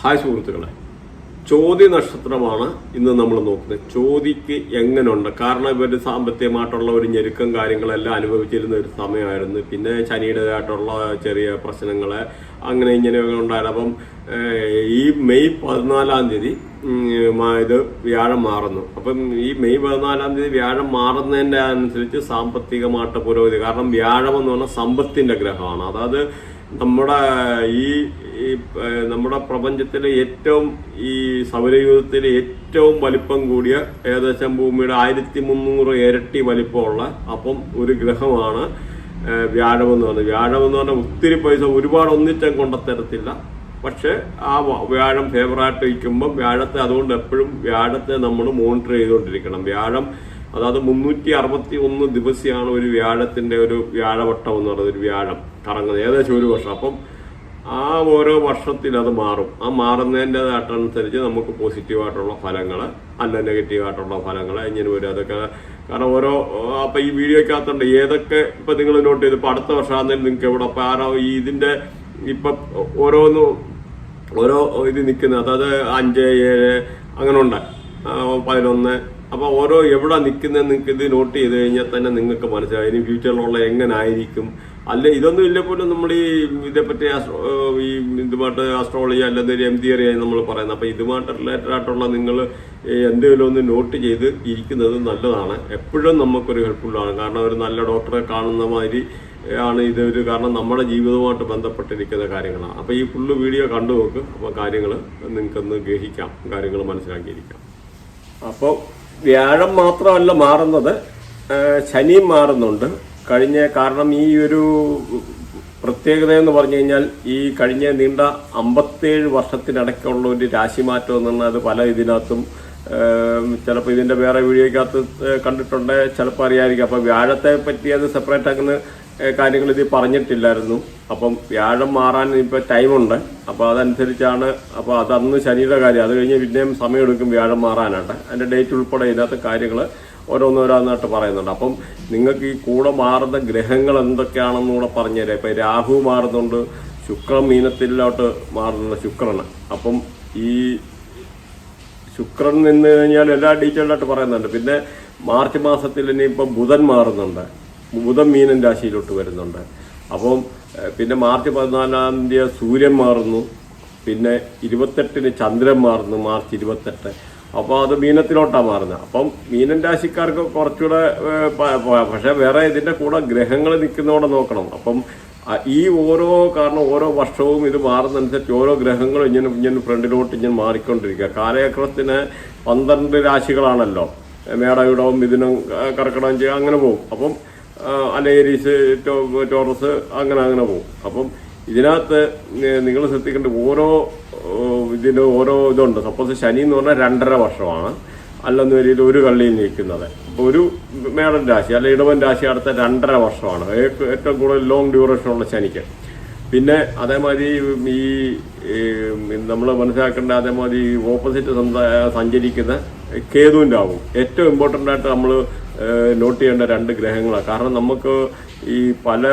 Hi സുഹൃത്തുക്കളെ. ചോദ്യ നക്ഷത്രമാണ് ഇന്ന് നമ്മൾ നോക്കുന്നത്. ചോദിക്ക് എങ്ങനെയുണ്ട് കാരണം ഇവർ സാമ്പത്തികമായിട്ടുള്ള ഒരു ഞെരുക്കം കാര്യങ്ങളെല്ലാം അനുഭവിച്ചിരുന്ന ഒരു സമയമായിരുന്നു. പിന്നെ ശനിയുടേതായിട്ടുള്ള ചെറിയ പ്രശ്നങ്ങൾ അങ്ങനെ ഇങ്ങനെയൊക്കെ ഉണ്ടായിരുന്നു. അപ്പം ഈ മെയ് പതിനാലാം തീയതി ഇത് വ്യാഴം മാറുന്നു. അപ്പം ഈ മെയ് പതിനാലാം തീയതി വ്യാഴം മാറുന്നതിന്റെ അനുസരിച്ച് സാമ്പത്തികമായിട്ട് പുരോഗതി. കാരണം വ്യാഴം എന്ന് പറഞ്ഞാൽ സമ്പത്തിന്റെ ഗ്രഹമാണ്. അതായത് നമ്മുടെ ഈ ഈ, നമ്മുടെ പ്രപഞ്ചത്തിലെ ഏറ്റവും ഈ സൗരയൂഥത്തിലെ ഏറ്റവും വലിപ്പം കൂടിയ ഏകദേശം ഭൂമിയുടെ ആയിരത്തി മുന്നൂറ് ഇരട്ടി വലിപ്പമുള്ള അപ്പം ഒരു ഗ്രഹമാണ് വ്യാഴം എന്ന് പറയുന്നത് വ്യാഴം എന്ന് പറഞ്ഞാൽ ഒത്തിരി പൈസ ഒരുപാട് ഒന്നിച്ചം കൊണ്ടത്തരത്തില്ല. പക്ഷെ ആ വ്യാഴം ഫേവറായിട്ട് വയ്ക്കുമ്പോൾ വ്യാഴത്തെ അതുകൊണ്ട് എപ്പോഴും വ്യാഴത്തെ നമ്മൾ മോണിറ്റർ ചെയ്തുകൊണ്ടിരിക്കണം. വ്യാഴം അതായത് മുന്നൂറ്റി അറുപത്തി ഒന്ന് ദിവസമാണ് ഒരു വ്യാഴത്തിന്റെ ഒരു വ്യാഴവട്ടം എന്ന് പറയുന്നത് ഒരു വ്യാഴം കറങ്ങുന്നത്. ഏകദേശം ഒരു വർഷം. അപ്പം ആ ഓരോ വർഷത്തിൽ അത് മാറും. ആ മാറുന്നതിന്റെതായിട്ടനുസരിച്ച് നമുക്ക് പോസിറ്റീവായിട്ടുള്ള ഫലങ്ങൾ അല്ല നെഗറ്റീവായിട്ടുള്ള ഫലങ്ങൾ ഇങ്ങനെ വരും. അതൊക്കെ കാരണം ഓരോ അപ്പൊ ഈ വീഡിയോക്കകത്തുണ്ട് ഏതൊക്കെ ഇപ്പൊ നിങ്ങൾ നോട്ട് ചെയ്ത്. ഇപ്പൊ അടുത്ത വർഷമാണെങ്കിലും നിങ്ങൾക്ക് എവിടെ അപ്പൊ ആരോ ഈ ഇതിന്റെ ഇപ്പൊ ഓരോന്നും ഓരോ ഇത് നിൽക്കുന്നത്. അതായത് അഞ്ച് ഏഴ് അങ്ങനെ ഉണ്ട്. പതിനൊന്ന് അപ്പൊ ഓരോ എവിടെ നിൽക്കുന്നത് നിങ്ങൾക്ക് ഇത് നോട്ട് ചെയ്ത് കഴിഞ്ഞാൽ തന്നെ നിങ്ങൾക്ക് മനസ്സിലായി ഇനി ഫ്യൂച്ചറിലുള്ള എങ്ങനെ ആയിരിക്കും അല്ല ഇതൊന്നും ഇല്ല പോലും നമ്മൾ ഈ ഇതേപ്പറ്റി ആസ്ട്രോ- ഈ ഇതുമായിട്ട് ആസ്ട്രോളജി അല്ലെങ്കിൽ എം തിയറി ആയി നമ്മൾ പറയുന്നത്. അപ്പോൾ ഇതുമായിട്ട് റിലേറ്റഡ് ആയിട്ടുള്ള നിങ്ങൾ എന്തെങ്കിലും ഒന്ന് നോട്ട് ചെയ്ത് ഇരിക്കുന്നത് നല്ലതാണ്. എപ്പോഴും നമുക്കൊരു ഹെൽപ്ഫുള്ളാണ് കാരണം ഒരു നല്ല ഡോക്ടറെ കാണുന്ന മാതിരി ആണ് ഇത് ഒരു കാരണം നമ്മുടെ ജീവിതവുമായിട്ട് ബന്ധപ്പെട്ടിരിക്കുന്ന കാര്യങ്ങളാണ്. അപ്പോൾ ഈ ഫുള്ള് വീഡിയോ കണ്ടു നോക്ക്. അപ്പൊ കാര്യങ്ങൾ നിങ്ങൾക്കൊന്ന് ഗ്രഹിക്കാം. കാര്യങ്ങൾ മനസ്സിലാക്കിയിരിക്കാം. അപ്പോൾ വ്യാഴം മാത്രമല്ല മാറുന്നത്. ശനിയും മാറുന്നുണ്ട്. കഴിഞ്ഞ കാരണം ഈ ഒരു പ്രത്യേകത എന്ന് പറഞ്ഞു കഴിഞ്ഞാൽ ഈ കഴിഞ്ഞ നീണ്ട അമ്പത്തേഴ് വർഷത്തിനടക്കമുള്ള ഒരു രാശിമാറ്റം എന്ന് പറഞ്ഞാൽ അത് പല ഇതിനകത്തും ചിലപ്പോൾ ഇതിന്റെ വേറെ വീഡിയോയ്ക്കകത്ത് കണ്ടിട്ടുണ്ട്. ചിലപ്പോൾ അറിയാതിരിക്കും അപ്പോൾ വ്യാഴത്തെ പറ്റി അത് സെപ്പറേറ്റ് ഏഹ് കാര്യങ്ങൾ ഇത് പറഞ്ഞിട്ടില്ലായിരുന്നു. അപ്പം വ്യാഴം മാറാൻ ഇപ്പൊ ടൈമുണ്ട് അപ്പോൾ അതനുസരിച്ചാണ് അപ്പോൾ അത് അന്ന് ശനിയുടെ കാര്യം. അത് കഴിഞ്ഞ് പിന്നെയും സമയമെടുക്കും വ്യാഴം മാറാനായിട്ട്. അതിന്റെ ഡേറ്റ് ഉൾപ്പെടെ ഇതിനകത്ത് കാര്യങ്ങൾ ഓരോന്നോരോന്നായിട്ട് പറയുന്നുണ്ട്. അപ്പം നിങ്ങൾക്ക് ഈ കൂടെ മാറുന്ന ഗ്രഹങ്ങൾ എന്തൊക്കെയാണെന്ന് കൂടെ പറഞ്ഞുതരാം ഇപ്പൊ രാഹു മാറുന്നുണ്ട്. ശുക്രൻ മീനത്തിലോട്ട് മാറുന്നുണ്ട് ശുക്രന്. അപ്പം ഈ ശുക്രൻ നിന്ന് കഴിഞ്ഞാൽ എല്ലാ ഡീറ്റെയിൽഡായിട്ട് പറയുന്നുണ്ട്. പിന്നെ മാർച്ച് മാസത്തിൽ ഇനിയിപ്പം ബുധൻ മാറുന്നുണ്ട്. ബുധൻ മീനൻ രാശിയിലോട്ട് വരുന്നുണ്ട്. അപ്പം പിന്നെ മാർച്ച് പതിനാലാം തീയതി സൂര്യൻ മാറുന്നു. പിന്നെ ഇരുപത്തെട്ടിന് ചന്ദ്രൻ മാറുന്നു മാർച്ച് ഇരുപത്തെട്ട്. അപ്പോൾ അത് മീനത്തിലോട്ടാണ് മാറുന്നത്. അപ്പം മീനൻ രാശിക്കാർക്ക് കുറച്ചുകൂടെ പക്ഷെ വേറെ ഇതിന്റെ കൂടെ ഗ്രഹങ്ങൾ നിൽക്കുന്നതോടെ നോക്കണം. അപ്പം ഈ ഓരോ കാരണം ഓരോ വർഷവും ഇത് മാറുന്നതനുസരിച്ച് ഓരോ ഗ്രഹങ്ങളും ഇങ്ങനെ ഇങ്ങനെ ഫ്രണ്ടിലോട്ട് ഇങ്ങനെ മാറിക്കൊണ്ടിരിക്കുക. കാലചക്രത്തിന് പന്ത്രണ്ട് രാശികളാണല്ലോ. മേടവിടവും മിഥുനം കർക്കിടകം ചെയ്യുക അങ്ങനെ പോകും. അപ്പം ടോ- ടോറസ് അങ്ങനെ അങ്ങനെ പോകും. അപ്പം ഇതിനകത്ത് നിങ്ങൾ ശ്രദ്ധിക്കേണ്ട ഓരോ ഇതിന്റെ ഓരോ ഇതുണ്ട്. സപ്പോസ് ശനി എന്ന് പറഞ്ഞാൽ രണ്ടര വർഷമാണ്. അല്ലെന്ന് വരിയിൽ ഒരു കള്ളിയിൽ നിൽക്കുന്നത്. അപ്പോൾ ഒരു മേടൻ രാശി അല്ലെ ഇടവൻ രാശി അടുത്ത രണ്ടര വർഷമാണ്. ഏറ്റവും കൂടുതൽ ലോങ് ഡ്യൂറേഷൻ ഉള്ള ശനിക്ക്. പിന്നെ അതേമാതിരി ഈ നമ്മൾ മനസ്സിലാക്കേണ്ട അതേമാതിരി ഓപ്പോസിറ്റ് സഞ്ചരിക്കുന്ന കേതുവിന്റെ ആവും. ഏറ്റവും ഇമ്പോർട്ടന്റ് ആയിട്ട് നമ്മൾ നോട്ട് ചെയ്യേണ്ട രണ്ട് ഗ്രഹങ്ങളാണ് കാരണം നമുക്ക് ഈ പല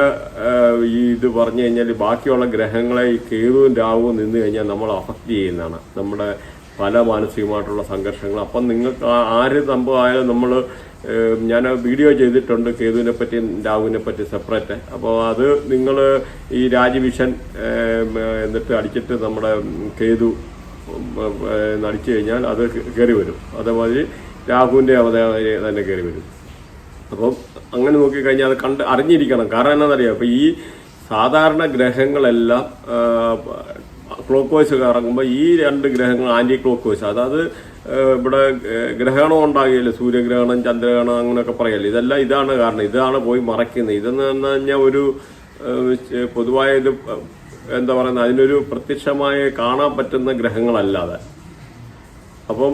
ഈ ഇത് പറഞ്ഞു കഴിഞ്ഞാൽ ബാക്കിയുള്ള ഗ്രഹങ്ങളെ ഈ കേതുവും രാവും നിന്ന് കഴിഞ്ഞാൽ നമ്മൾ അഫക്റ്റ് ചെയ്യുന്നതാണ്. നമ്മുടെ പല മാനസികമായിട്ടുള്ള സംഘർഷങ്ങൾ. അപ്പം നിങ്ങൾക്ക് ആര് സംഭവമായാലും നമ്മൾ ഞാൻ വീഡിയോ ചെയ്തിട്ടുണ്ട് കേതുവിനെ പറ്റി രാഹുവിനെ പറ്റി സെപ്പറേറ്റ് അപ്പോൾ അത് നിങ്ങൾ ഈ രാജവിഷൻ എന്നിട്ട് അടിച്ചിട്ട് നമ്മുടെ കേതു അടിച്ചു കഴിഞ്ഞാൽ അത് കയറി വരും. അതേമാതിരി രാഹുവിന്റെ അവതാര തന്നെ കയറി വരും. അപ്പം അങ്ങനെ നോക്കിക്കഴിഞ്ഞാൽ അത് കണ്ട് അറിഞ്ഞിരിക്കണം. കാരണം എന്താണെന്നറിയാം? അപ്പം ഈ സാധാരണ ഗ്രഹങ്ങളെല്ലാം ക്ലോക്ക് വൈസ് കറങ്ങുമ്പോൾ ഈ രണ്ട് ഗ്രഹങ്ങൾ ആന്റി ക്ലോക്ക് വൈസ്. അതായത് ഇവിടെ ഗ്രഹണം ഉണ്ടാകില്ല. സൂര്യഗ്രഹണം ചന്ദ്രഗ്രഹണം അങ്ങനെയൊക്കെ പറയല്ലേ? ഇതെല്ലാം ഇതാണ് കാരണം. ഇതാണ് പോയി മറയ്ക്കുന്നത്. ഇതെന്ന് പറഞ്ഞു കഴിഞ്ഞാൽ ഒരു പൊതുവായ ഇത് എന്താ പറയുന്നത്? അതിനൊരു പ്രത്യക്ഷമായി കാണാൻ പറ്റുന്ന ഗ്രഹങ്ങളല്ലാതെ. അപ്പം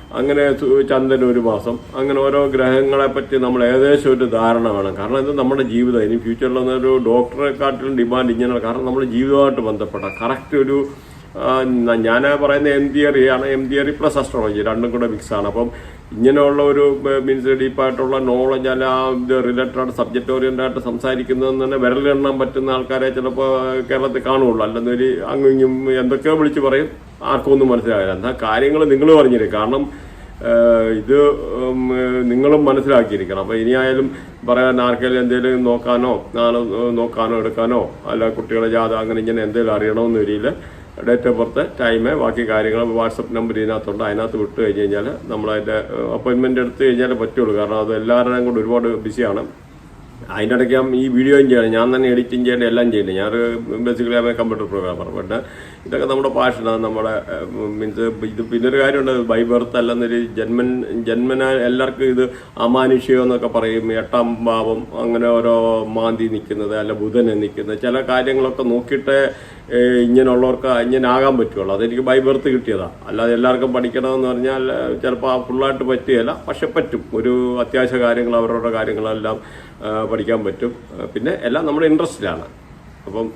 അങ്ങനെ ചന്ദ്രൻ ഒരു മാസം. അങ്ങനെ ഓരോ ഗ്രഹങ്ങളെ പറ്റി നമ്മൾ ഏകദേശം ഒരു ധാരണ വേണം. കാരണം ഇത് നമ്മുടെ ജീവിതം. ഇനി ഫ്യൂച്ചറിൽ ഒരു ഡോക്ടറെക്കാട്ടിലും ഡിമാൻഡ് ഇങ്ങനെ കാരണം നമ്മുടെ ജീവിതമായിട്ട് ബന്ധപ്പെട്ട കറക്റ്റ് ഒരു ഞാൻ പറയുന്ന എം തിയറി ആണ്. എം തിയറി പ്ലസ് അസ്ട്രോളജി രണ്ടും കൂടെ മിക്സ് ആണ്. അപ്പം ഇങ്ങനെയുള്ള ഒരു മീൻസ് ഡീപ്പായിട്ടുള്ള നോളജ് അല്ല ഇത് റിലേറ്റഡ് സബ്ജക്റ്റ് ഓറിയന്റ് ആയിട്ട് സംസാരിക്കുന്നതെന്ന് തന്നെ വിരലെണ്ണാൻ പറ്റുന്ന ആൾക്കാരെ ചിലപ്പോൾ കേരളത്തിൽ കാണുകയുള്ളൂ. അല്ലെന്നൊരു അങ്ങും എന്തൊക്കെയോ വിളിച്ച് പറയും. ആർക്കും ഒന്നും മനസ്സിലാകില്ല എന്നാൽ കാര്യങ്ങൾ നിങ്ങൾ പറഞ്ഞിരും കാരണം ഇത് നിങ്ങളും മനസ്സിലാക്കിയിരിക്കണം. അപ്പോൾ ഇനിയായാലും പറയാൻ ആർക്കെങ്കിലും എന്തെങ്കിലും നോക്കാനോ നോക്കാനോ എടുക്കാനോ അല്ല കുട്ടികളെ ജാത അങ്ങനെ ഇങ്ങനെ എന്തെങ്കിലും അറിയണമെന്ന് വരിയിൽ ഡേറ്റ് ഓഫ് ബർത്ത് ടൈം ബാക്കി കാര്യങ്ങൾ വാട്സപ്പ് നമ്പർ ഇതിനകത്തുണ്ട്. അതിനകത്ത് വിട്ട് കഴിഞ്ഞ് കഴിഞ്ഞാൽ നമ്മളതിന്റെ അപ്പോയിൻമെന്റ് എടുത്ത് കഴിഞ്ഞാൽ പറ്റുള്ളൂ. കാരണം അത് എല്ലാവരുടെയും കൂടെ ഒരുപാട് ബിസിയാണ്. അതിന്റെ ഇടയ്ക്ക് ഞാൻ ഈ വീഡിയോയും ചെയ്യണം. ഞാൻ തന്നെ എഡിറ്റിംഗ് ചെയ്യേണ്ട എല്ലാം ചെയ്യണം ഞാൻ ബേസിക്കലി ആമേ കമ്പ്യൂട്ടർ പ്രോഗ്രാമർ പിന്നെ ഇതൊക്കെ നമ്മുടെ പാഷനാണ് നമ്മുടെ മീൻസ് ഇത് പിന്നൊരു കാര്യമുണ്ട്. ബൈ ബർത്ത് അല്ലെന്നൊരു ജന്മൻ ജന്മന എല്ലാവർക്കും ഇത് അമാനുഷ്യം എന്നൊക്കെ പറയും. എട്ടാം ഭാവം അങ്ങനെ ഓരോ മാന്തി നിൽക്കുന്നത് അല്ല ബുധനെ നിൽക്കുന്നത്. ചില കാര്യങ്ങളൊക്കെ നോക്കിയിട്ട് ഇങ്ങനെയുള്ളവർക്ക് ഇങ്ങനെ ആകാൻ പറ്റുള്ളൂ. അതെനിക്ക് ബൈ ബർത്ത് കിട്ടിയതാണ് അല്ലാതെ എല്ലാവർക്കും പഠിക്കണമെന്ന് പറഞ്ഞാൽ ചിലപ്പോൾ ഫുള്ളായിട്ട് പറ്റുകയില്ല. പക്ഷെ പറ്റും. ഒരു അത്യാവശ്യ കാര്യങ്ങൾ അവരുടെ കാര്യങ്ങളെല്ലാം ആ, പഠിക്കാൻ പറ്റും. പിന്നെ എല്ലാം നമ്മുടെ ഇൻട്രസ്റ്റിലാണ്. അപ്പം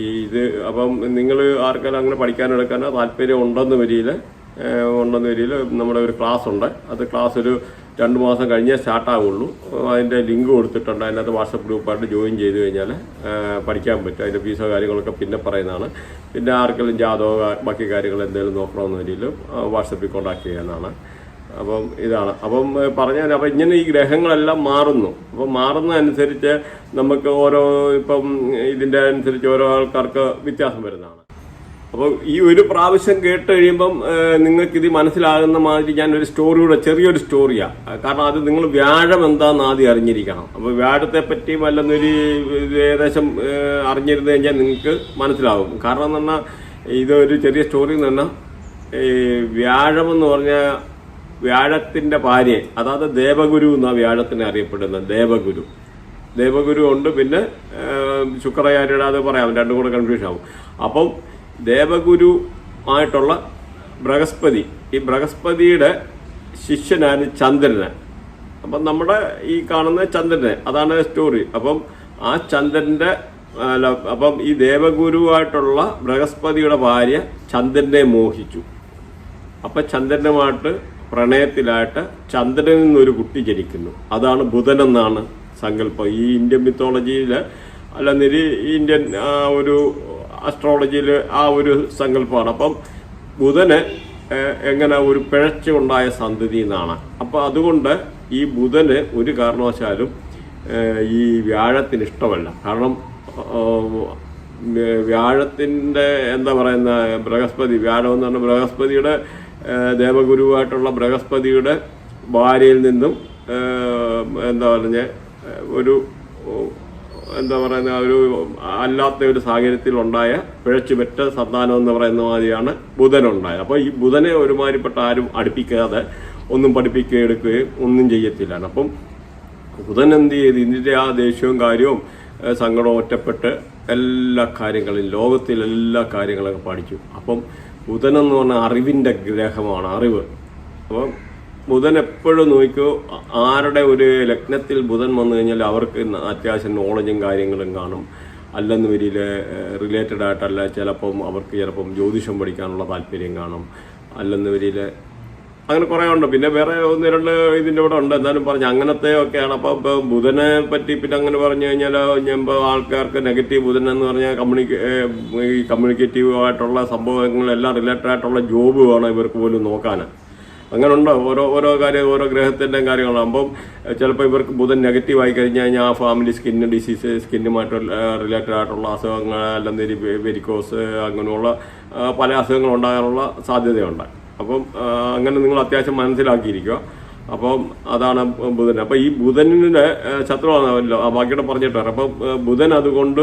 ഈ ഇത് അപ്പം നിങ്ങൾ ആർക്കെല്ലാം അങ്ങനെ പഠിക്കാനെടുക്കാനോ താല്പര്യം ഉണ്ടെന്ന് വരിയിൽ ഉണ്ടെന്ന് വരിയിൽ നമ്മുടെ ഒരു ക്ലാസ് ഉണ്ട് അത് ക്ലാസ് ഒരു രണ്ട് മാസം കഴിഞ്ഞേ സ്റ്റാർട്ട് ആവുള്ളൂ അതിന്റെ ലിങ്ക് കൊടുത്തിട്ടുണ്ട്. അതിനകത്ത് വാട്സപ്പ് ഗ്രൂപ്പായിട്ട് ജോയിൻ ചെയ്ത് കഴിഞ്ഞാൽ പഠിക്കാൻ പറ്റും. അതിന്റെ ഫീസോ കാര്യങ്ങളൊക്കെ പിന്നെ പറയുന്നതാണ്. പിന്നെ ആർക്കെങ്കിലും ജാതകോ ബാക്കി കാര്യങ്ങൾ എന്തെങ്കിലും നോക്കണമെന്ന് വരിയിലും വാട്സപ്പിൽ കോൺടാക്ട് ചെയ്യാനാണ്. അപ്പം ഇതാണ്. അപ്പം പറഞ്ഞാൽ അപ്പം ഇങ്ങനെ ഈ ഗ്രഹങ്ങളെല്ലാം മാറുന്നു. അപ്പം മാറുന്നതനുസരിച്ച് നമുക്ക് ഓരോ ഇപ്പം ഇതിന്റെ അനുസരിച്ച് ഓരോ ആൾക്കാർക്ക് വ്യത്യാസം വരുന്നതാണ്. അപ്പോൾ ഈ ഒരു പ്രാവശ്യം കേട്ട് കഴിയുമ്പം നിങ്ങൾക്കിത് മനസ്സിലാകുന്ന മാതിരി ഞാൻ ഒരു സ്റ്റോറിയുടെ ചെറിയൊരു സ്റ്റോറിയാണ് കാരണം അത് നിങ്ങൾ വ്യാഴം എന്താണെന്ന് ആദ്യം അറിഞ്ഞിരിക്കണം. അപ്പോൾ വ്യാഴത്തെ പറ്റി വല്ലെന്നൊരു ഏകദേശം അറിഞ്ഞിരുന്നു കഴിഞ്ഞാൽ നിങ്ങൾക്ക് മനസ്സിലാകും കാരണം എന്ന് പറഞ്ഞാൽ ഇതൊരു ചെറിയ സ്റ്റോറി എന്ന് പറഞ്ഞാൽ വ്യാഴം എന്ന് പറഞ്ഞാൽ വ്യാഴത്തിന്റെ ഭാര്യ അതായത് ദേവഗുരു എന്നാ വ്യാഴത്തിനെ അറിയപ്പെടുന്നത് ദേവഗുരു. ദേവഗുരു ഉണ്ട് പിന്നെ ശുക്രാചാര്യയുടെ അത് പറയാം രണ്ടും കൂടെ കൺഫ്യൂഷൻ ആവും. അപ്പം ദേവഗുരു ആയിട്ടുള്ള ബൃഹസ്പതി ഈ ബൃഹസ്പതിയുടെ ശിഷ്യനാണ് ചന്ദ്രന്. അപ്പം നമ്മുടെ ഈ കാണുന്ന ചന്ദ്രനെ അതാണ് സ്റ്റോറി അപ്പം ആ ചന്ദ്രന്റെ അല്ല, അപ്പം ഈ ദേവഗുരുവായിട്ടുള്ള ബൃഹസ്പതിയുടെ ഭാര്യ ചന്ദ്രനെ മോഹിച്ചു. അപ്പം ചന്ദ്രനുമായിട്ട് പ്രണയത്തിലായിട്ട് ചന്ദ്രനിൽ നിന്നൊരു കുട്ടി ജനിക്കുന്നു. അതാണ് ബുധൻ എന്നാണ് സങ്കല്പം. ഈ ഇന്ത്യൻ മിത്തോളജിയിൽ ഈ ഇന്ത്യൻ ഒരു അസ്ട്രോളജിയിൽ ആ ഒരു സങ്കല്പമാണ്. അപ്പം ബുധന് എങ്ങനെ ഒരു പിഴച്ചുണ്ടായ സന്തതി എന്നാണ്. അപ്പം അതുകൊണ്ട് ഈ ബുധന് ഒരു കാരണവശാലും ഈ വ്യാഴത്തിന് ഇഷ്ടമല്ല. കാരണം വ്യാഴത്തിന്റെ എന്താ പറയുന്ന ബൃഹസ്പതി വ്യാഴം എന്ന് പറഞ്ഞാൽ ബൃഹസ്പതിയുടെ ദേവഗുരുവായിട്ടുള്ള ബൃഹസ്പതിയുടെ ഭാര്യയിൽ നിന്നും എന്താ പറഞ്ഞ ഒരു എന്താ പറയുന്ന ഒരു അല്ലാത്ത ഒരു സാഹചര്യത്തിൽ ഉണ്ടായ പിഴച്ചുപെറ്റ സന്താനം എന്ന് പറയുന്ന മാതിരിയാണ് ബുധനുണ്ടായത്. അപ്പോൾ ഈ ബുധനെ ഒരുമാതിരിപ്പെട്ട ആരും അടുപ്പിക്കാതെ ഒന്നും പഠിപ്പിക്കുകയും എടുക്കുകയും ഒന്നും ചെയ്യത്തില്ലാണ് അപ്പം ബുധൻ എന്ത് ചെയ്ത്? ഇതിന്റെ ആ ദേഷ്യവും കാര്യവും സങ്കടവും ഒറ്റപ്പെട്ട് എല്ലാ കാര്യങ്ങളും ലോകത്തിലെല്ലാ കാര്യങ്ങളൊക്കെ പഠിച്ചു. അപ്പം ബുധൻ എന്ന് പറഞ്ഞാൽ അറിവിന്റെ ഗ്രഹമാണ് അറിവ്. അപ്പം ബുധൻ എപ്പോഴും നോക്കിയോ ആരുടെ ഒരു ലഗ്നത്തിൽ ബുധൻ വന്നു കഴിഞ്ഞാൽ അവർക്ക് അത്യാവശ്യം നോളജും കാര്യങ്ങളും കാണും. അല്ലെന്ന് വരിയിൽ റിലേറ്റഡ് ആയിട്ടല്ല ചിലപ്പം അവർക്ക് ചിലപ്പം ജ്യോതിഷം പഠിക്കാനുള്ള താല്പര്യം കാണും. അല്ലെന്ന് വരിയിൽ അങ്ങനെ കുറേ ഉണ്ട്. പിന്നെ വേറെ ഒന്ന് രണ്ട് ഇതിന്റെ കൂടെ ഉണ്ട്. എന്നാലും പറഞ്ഞു അങ്ങനത്തെ ഒക്കെയാണ്. അപ്പോൾ ബുധനെ പറ്റി പിന്നെ അങ്ങനെ പറഞ്ഞു കഴിഞ്ഞാൽ ഞാൻ ആൾക്കാർക്ക് നെഗറ്റീവ് ബുധൻ എന്ന് പറഞ്ഞാൽ കമ്മ്യൂണിക്കേ ഈ കമ്മ്യൂണിക്കേറ്റീവ് ആയിട്ടുള്ള സംഭവങ്ങളെല്ലാം റിലേറ്റഡ് ആയിട്ടുള്ള ജോബ് വേണം ഇവർക്ക് പോലും നോക്കാൻ. അങ്ങനെ ഉണ്ട്. ഓരോ ഓരോ കാര്യം ഓരോ ഗ്രഹത്തിന്റെയും കാര്യങ്ങളാകുമ്പം ചിലപ്പോൾ ഇവർക്ക് ബുധൻ നെഗറ്റീവ് ആയി കഴിഞ്ഞു കഴിഞ്ഞാൽ ആ ഫാമിലി സ്കിന്ന് ഡിസീസ് സ്കിന്നുമായിട്ട് റിലേറ്റഡ് ആയിട്ടുള്ള അസുഖങ്ങൾ അല്ലെങ്കിൽ വെരിക്കോസ് അങ്ങനെയുള്ള പല അസുഖങ്ങൾ ഉണ്ടാകാനുള്ള സാധ്യതയുണ്ട്. അപ്പം അങ്ങനെ നിങ്ങൾ അത്യാവശ്യം മനസ്സിലാക്കിയിരിക്കുക. അപ്പം അതാണ് ബുധൻ. അപ്പം ഈ ബുധനിന്റെ ശത്രുവാണല്ലോ ആ ബാക്കിയുടെ പറഞ്ഞിട്ട് വരാം അപ്പം ബുധൻ അതുകൊണ്ട്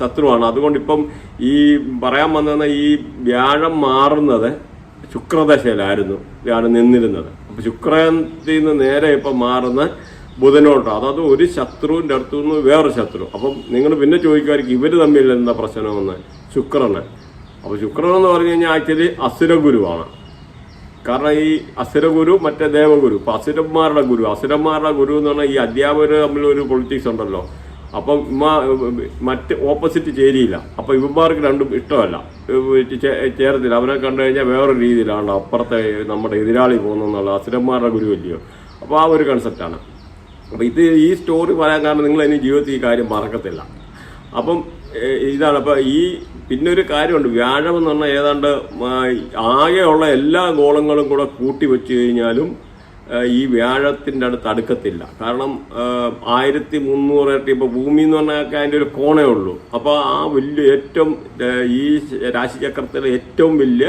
ശത്രുവാണ്. അതുകൊണ്ട് ഇപ്പം ഈ പറയാൻ വന്ന ഈ വ്യാഴം മാറുന്നത് ശുക്രദശയിലായിരുന്നു. വ്യാഴം നിന്നിരുന്നത്. അപ്പം ശുക്രത്തിൽ നിന്ന് നേരെ ഇപ്പം മാറുന്ന ബുധനോട്ടോ അതായത് ഒരു ശത്രുവിന്റെ അടുത്തു നിന്ന് വേറൊരു ശത്രു. അപ്പം നിങ്ങൾ പിന്നെ ചോദിക്കുമായിരിക്കും ഇവർ തമ്മിൽ എന്താ പ്രശ്നമെന്ന്? ശുക്രന്. അപ്പോൾ ശുക്രൻ എന്ന് പറഞ്ഞു കഴിഞ്ഞാൽ ആക്ച്വലി അസുരഗുരുവാണ്. കാരണം ഈ അസുരഗുരു മറ്റേ ദേവഗുരു. അപ്പൊ അസുരന്മാരുടെ ഗുരു. അസുരന്മാരുടെ ഗുരു എന്ന് പറഞ്ഞാൽ ഈ അധ്യാപകർ തമ്മിൽ ഒരു പൊളിറ്റിക്സ് ഉണ്ടല്ലോ. അപ്പം മറ്റ് ഓപ്പോസിറ്റ് ചേരിയില്ല. അപ്പൊ ഇവന്മാർക്ക് രണ്ടും ഇഷ്ടമല്ല. ചേർത്തില്ല അവനെ കണ്ടു കഴിഞ്ഞാൽ വേറൊരു രീതിയിലാണ് അപ്പുറത്തെ നമ്മുടെ എതിരാളി പോകുന്നുള്ള അസുരന്മാരുടെ ഗുരു അല്ലയോ. അപ്പോൾ ആ ഒരു കൺസെപ്റ്റാണ് അപ്പൊ ഇത് ഈ സ്റ്റോറി പറയാൻ കാരണം നിങ്ങൾ ഇനി ജീവിതത്തിൽ ഈ കാര്യം മറക്കത്തില്ല. അപ്പം ഇതാണ്. അപ്പൊ ഈ പിന്നെ ഒരു കാര്യമുണ്ട്. വ്യാഴം എന്ന് പറഞ്ഞാൽ ഏതാണ്ട് ആകെയുള്ള എല്ലാ ഗോളങ്ങളും കൂടെ കൂട്ടി വെച്ച് കഴിഞ്ഞാലും ഈ വ്യാഴത്തിന്റെ അടുത്ത് അടുക്കത്തില്ല. കാരണം ആയിരത്തി മുന്നൂറ് ഇരട്ടി ഇപ്പോൾ ഭൂമി എന്ന് പറഞ്ഞാൽ അതിന്റെ ഒരു കോണേ ഉള്ളൂ. അപ്പോൾ ആ വലിയ ഏറ്റവും ഈ രാശിചക്രത്തിലെ ഏറ്റവും വലിയ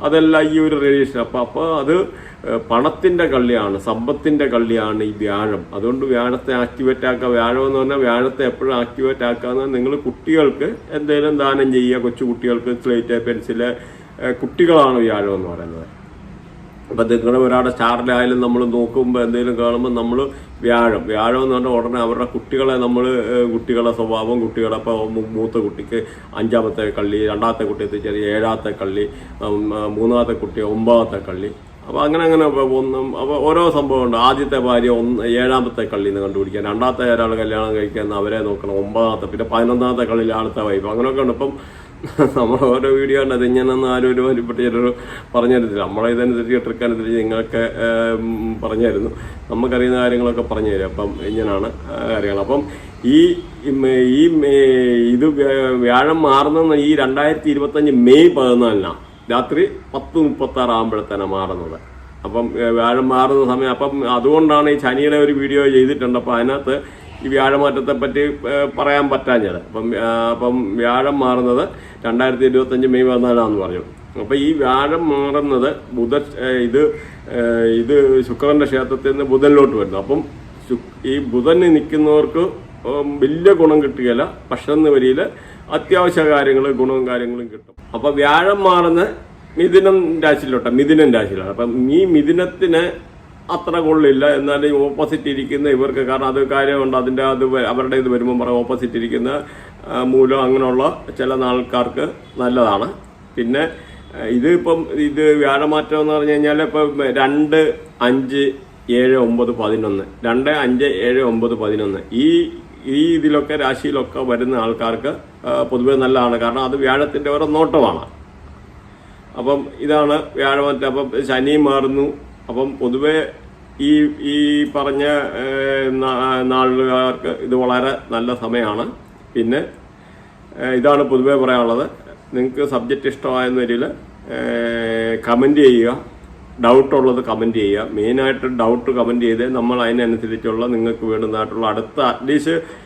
അതെല്ലാം ഈ ഒരു റേഡിയേഷൻ അപ്പം അപ്പോൾ അത് പണത്തിന്റെ കള്ളിയാണ് സമ്പത്തിന്റെ കള്ളിയാണ് ഈ വ്യാഴം. അതുകൊണ്ട് വ്യാഴത്തെ ആക്ടിവേറ്റ് ആക്കുക. വ്യാഴം എന്ന് പറഞ്ഞാൽ വ്യാഴത്തെ എപ്പോഴും ആക്ടിവേറ്റ് ആക്കാന്ന് നിങ്ങൾ കുട്ടികൾക്ക് എന്തെങ്കിലും ദാനം ചെയ്യുക. കൊച്ചു കുട്ടികൾക്ക് സ്ലേറ്റ് പെൻസിൽ കുട്ടികളാണ് വ്യാഴം എന്ന് പറയുന്നത്. അപ്പൊ നിങ്ങളുടെ ഒരാളുടെ സ്റ്റാറിലായാലും നമ്മൾ നോക്കുമ്പോൾ എന്തെങ്കിലും കാണുമ്പോൾ നമ്മൾ വ്യാഴം. വ്യാഴം എന്ന് പറഞ്ഞാൽ ഉടനെ അവരുടെ കുട്ടികളെ നമ്മൾ കുട്ടികളുടെ സ്വഭാവം കുട്ടികളെ ഇപ്പോൾ മൂത്ത കുട്ടിക്ക് അഞ്ചാമത്തെ കള്ളി രണ്ടാമത്തെ കുട്ടി എത്തിച്ചേരി ഏഴാമത്തെ കള്ളി മൂന്നാമത്തെ കുട്ടി ഒമ്പതാമത്തെ കള്ളി. അപ്പോൾ അങ്ങനെ അങ്ങനെ ഒന്നും അപ്പോൾ ഓരോ സംഭവം ഉണ്ട്. ആദ്യത്തെ ഭാര്യ ഒന്ന് ഏഴാമത്തെ കള്ളിയിൽ നിന്ന് കണ്ടുപിടിക്കാൻ. രണ്ടാമത്തെ ഒരാൾ കല്യാണം കഴിക്കാൻ അവരെ നോക്കണം. ഒമ്പതാമത്തെ പിന്നെ പതിനൊന്നാമത്തെ കള്ളിയിൽ ആളത്തെ വൈഫ്. അങ്ങനെയൊക്കെ ഉണ്ട്. ഇപ്പം നമ്മൾ ഓരോ വീഡിയോ ഉണ്ട് അത് ഇങ്ങനെയൊന്നും ആരും ഒരു വലിപ്പട്ട ചിലർ പറഞ്ഞു തരത്തില്ല നമ്മളെ ഇതനുസരിച്ച് ട്രിക്ക് അനുസരിച്ച് നിങ്ങൾക്ക് പറഞ്ഞു നമുക്കറിയുന്ന കാര്യങ്ങളൊക്കെ പറഞ്ഞു തരും അപ്പം ഇങ്ങനെയാണ് കാര്യങ്ങൾ. അപ്പം ഈ ഈ ഇത് വ്യ- വ്യാഴം മാറുന്ന ഈ രണ്ടായിരത്തി ഇരുപത്തഞ്ച് മെയ് പതിനാലിനാണ് രാത്രി പത്ത് മുപ്പത്തി ആറ് ആകുമ്പോഴത്തേനാണ് മാറുന്നത്. അപ്പം വ്യാഴം മാറുന്ന സമയം. അപ്പം അതുകൊണ്ടാണ് ഈ ശനിയുടെ ഒരു വീഡിയോ ചെയ്തിട്ടുണ്ട്. അപ്പം അതിനകത്ത് ഈ വ്യാഴമാറ്റത്തെ പറ്റി പറയാൻ പറ്റാഞ്ഞത്. അപ്പം അപ്പം വ്യാഴം മാറുന്നത് രണ്ടായിരത്തി ഇരുപത്തഞ്ച് മെയ് പതിനാലാന്ന് പറഞ്ഞു. അപ്പം ഈ വ്യാഴം മാറുന്നത് ബുധ ഇത് ഇത് ശുക്രന്റെ ക്ഷേത്രത്തിൽ നിന്ന് ബുധനിലോട്ട് വരുന്നു. അപ്പം ഈ ബുധന് നിൽക്കുന്നവർക്ക് വലിയ ഗുണം കിട്ടുകയില്ല. പക്ഷെ എന്ന വരിയിൽ അത്യാവശ്യ കാര്യങ്ങൾ ഗുണവും കാര്യങ്ങളും കിട്ടും. അപ്പോൾ വ്യാഴം മാറുന്ന മിഥുനം രാശിയിലോട്ടെ മിഥുനം രാശിയിലാണ്. അപ്പം ഈ മിഥുനത്തിന് അത്ര കൊള്ളില്ല എന്നാൽ ഈ ഓപ്പോസിറ്റ് ഇരിക്കുന്ന ഇവർക്ക് കാരണം അത് കാര്യമുണ്ട്. അതിന്റെ അത് അവരുടെ ഇത് വരുമ്പോൾ പറയും ഓപ്പോസിറ്റ് ഇരിക്കുന്ന മൂലം അങ്ങനെയുള്ള ചില ആൾക്കാർക്ക് നല്ലതാണ്. പിന്നെ ഇത് ഇപ്പം ഇത് വ്യാഴമാറ്റം എന്ന് പറഞ്ഞു കഴിഞ്ഞാൽ ഇപ്പം രണ്ട് അഞ്ച് ഏഴ് ഒമ്പത് പതിനൊന്ന്. രണ്ട് അഞ്ച് ഏഴ് ഒമ്പത് പതിനൊന്ന്. ഈ ഈ ഇതിലൊക്കെ രാശിയിലൊക്കെ വരുന്ന ആൾക്കാർക്ക് പൊതുവെ നല്ലതാണ്. കാരണം അത് വ്യാഴത്തിന്റെ ഓരോ നോട്ടമാണ്. അപ്പം ഇതാണ് വ്യാഴമാറ്റം. അപ്പം ശനി മാറുന്നു അപ്പം പൊതുവെ ഈ ഈ പറഞ്ഞ നാളുകാർക്ക് ഇത് വളരെ നല്ല സമയമാണ്. പിന്നെ ഇതാണ് പൊതുവെ പറയാനുള്ളത്. നിങ്ങൾക്ക് സബ്ജക്റ്റ് ഇഷ്ടമായെന്ന രീതിയിൽ കമന്റ് ചെയ്യുക. ഡൗട്ടുള്ളത് കമന്റ് ചെയ്യുക. മെയിനായിട്ട് ഡൗട്ട് കമന്റ് ചെയ്ത് നമ്മൾ അതിനനുസരിച്ചുള്ള നിങ്ങൾക്ക് വേണ്ടുന്നതായിട്ടുള്ള അടുത്ത അറ്റ്ലീസ്റ്റ്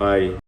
ബൈ